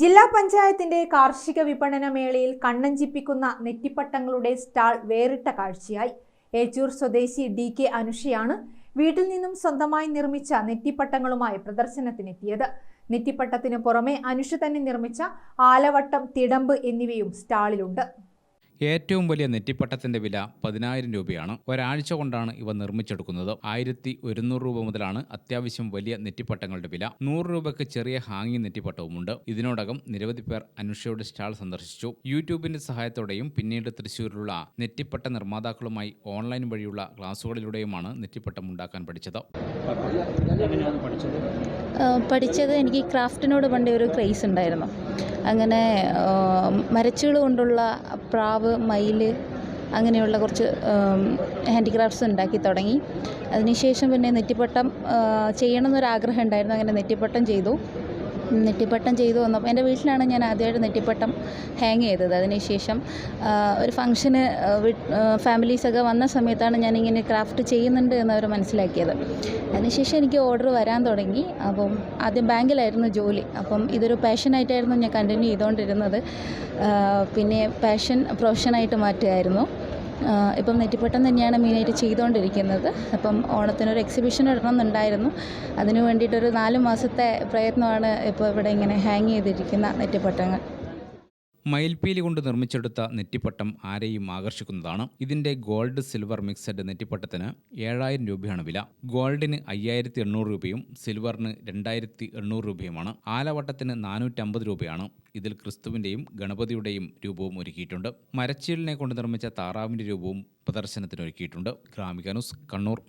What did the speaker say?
ജില്ലാ പഞ്ചായത്തിന്റെ കാർഷിക വിപണന മേളയിൽ കണ്ണഞ്ചിപ്പിക്കുന്ന നെറ്റിപ്പട്ടങ്ങളുടെ സ്റ്റാൾ വേറിട്ട കാഴ്ചയായി. ഏച്ചൂർ സ്വദേശി ഡി കെ അനുഷയാണ് വീട്ടിൽ നിന്നും സ്വന്തമായി നിർമ്മിച്ച നെറ്റിപ്പട്ടങ്ങളുമായി പ്രദർശനത്തിനെത്തിയത്. നെറ്റിപ്പട്ടത്തിന് പുറമെ അനുഷ തന്നെ നിർമ്മിച്ച ആലവട്ടം തിടമ്പ് എന്നിവയും സ്റ്റാളിലുണ്ട്. ഏറ്റവും വലിയ നെറ്റിപ്പട്ടത്തിന്റെ വില പതിനായിരം രൂപയാണ്. ഒരാഴ്ച കൊണ്ടാണ് ഇവ നിർമ്മിച്ചെടുക്കുന്നത്. ആയിരത്തി ഒരുന്നൂറ് രൂപ മുതലാണ് അത്യാവശ്യം വലിയ നെറ്റിപ്പട്ടങ്ങളുടെ വില. നൂറ് രൂപയ്ക്ക് ചെറിയ ഹാങ്ങി നെറ്റിപ്പട്ടവുമുണ്ട്. ഇതിനോടകം നിരവധി പേർ അനുഷയുടെ സ്റ്റാൾ സന്ദർശിച്ചു. യൂട്യൂബിന്റെ സഹായത്തോടെയും പിന്നീട് തൃശ്ശൂരിലുള്ള നെറ്റിപ്പട്ട നിർമ്മാതാക്കളുമായി ഓൺലൈൻ വഴിയുള്ള ക്ലാസുകളിലൂടെയുമാണ് നെറ്റിപ്പട്ടം ഉണ്ടാക്കാൻ പഠിച്ചത്. പഠിച്ചത് എനിക്ക് ക്രാഫ്റ്റിനോട് പണ്ടേ ഒരു ക്രേസ് ഉണ്ടായിരുന്നു. അങ്ങനെ മരച്ചുകൾ കൊണ്ടുള്ള പ്രാവ് മയിൽ അങ്ങനെയുള്ള കുറച്ച് ഹാൻഡിക്രാഫ്റ്റ്സ് ഉണ്ടാക്കി തുടങ്ങി. അതിനുശേഷം പിന്നെ നെറ്റിപ്പട്ടം ചെയ്യണമെന്നൊരാഗ്രഹം ഉണ്ടായിരുന്നു. അങ്ങനെ നെറ്റിപ്പട്ടം ചെയ്തു. നെറ്റിപ്പട്ടം ചെയ്തു വന്നപ്പോൾ എന്റെ വീട്ടിലാണ് ഞാൻ ആദ്യമായിട്ട് നെറ്റിപ്പട്ടം ഹാങ് ചെയ്തത്. അതിനുശേഷം ശേഷം ഒരു ഫംഗ്ഷന് ഫാമിലീസൊക്കെ വന്ന സമയത്താണ് ഞാനിങ്ങനെ ക്രാഫ്റ്റ് ചെയ്യുന്നുണ്ട് എന്നവർ മനസ്സിലാക്കിയത്. അതിനുശേഷം എനിക്ക് ഓർഡർ വരാൻ തുടങ്ങി. അപ്പം ആദ്യം ബാങ്കിലായിരുന്നു ജോലി. അപ്പം ഇതൊരു പാഷനായിട്ടായിരുന്നു ഞാൻ കണ്ടിന്യൂ ചെയ്തുകൊണ്ടിരുന്നത്. പിന്നെ പാഷൻ പ്രൊഫഷനായിട്ട് മാറ്റുമായിരുന്നു ഇപ്പം നെറ്റിപ്പട്ടം തന്നെയാണ് മെയിനായിട്ട് ചെയ്തുകൊണ്ടിരിക്കുന്നത്. അപ്പം ഓണത്തിനൊരു എക്സിബിഷൻ ഇടണമെന്നുണ്ടായിരുന്നു. അതിന് വേണ്ടിയിട്ടൊരു നാല് മാസത്തെ പ്രയത്നമാണ് ഇപ്പോൾ ഇവിടെ ഇങ്ങനെ ഹാങ് ചെയ്തിരിക്കുന്ന നെറ്റിപ്പട്ടങ്ങൾ. മയിൽപീലി കൊണ്ട് നിർമ്മിച്ചെടുത്ത നെറ്റിപ്പട്ടം ആരെയും ആകർഷിക്കുന്നതാണ്. ഇതിന്റെ ഗോൾഡ് സിൽവർ മിക്സഡ് നെറ്റിപ്പട്ടത്തിന് ഏഴായിരം രൂപയാണ് വില. ഗോൾഡിന് അയ്യായിരത്തി എണ്ണൂറ് രൂപയും സിൽവറിന് രണ്ടായിരത്തി എണ്ണൂറ് രൂപയുമാണ്. ആലവട്ടത്തിന് നാനൂറ്റമ്പത് രൂപയാണ് ഇതിൽ ക്രിസ്തുവിന്റെയും ഗണപതിയുടെയും രൂപവും ഒരുക്കിയിട്ടുണ്ട്. മരച്ചീലിനെ കൊണ്ട് നിർമ്മിച്ച താറാവിന്റെ രൂപവും പ്രദർശനത്തിന് ഒരുക്കിയിട്ടുണ്ട്. ഗ്രാമിക കണ്ണൂർ.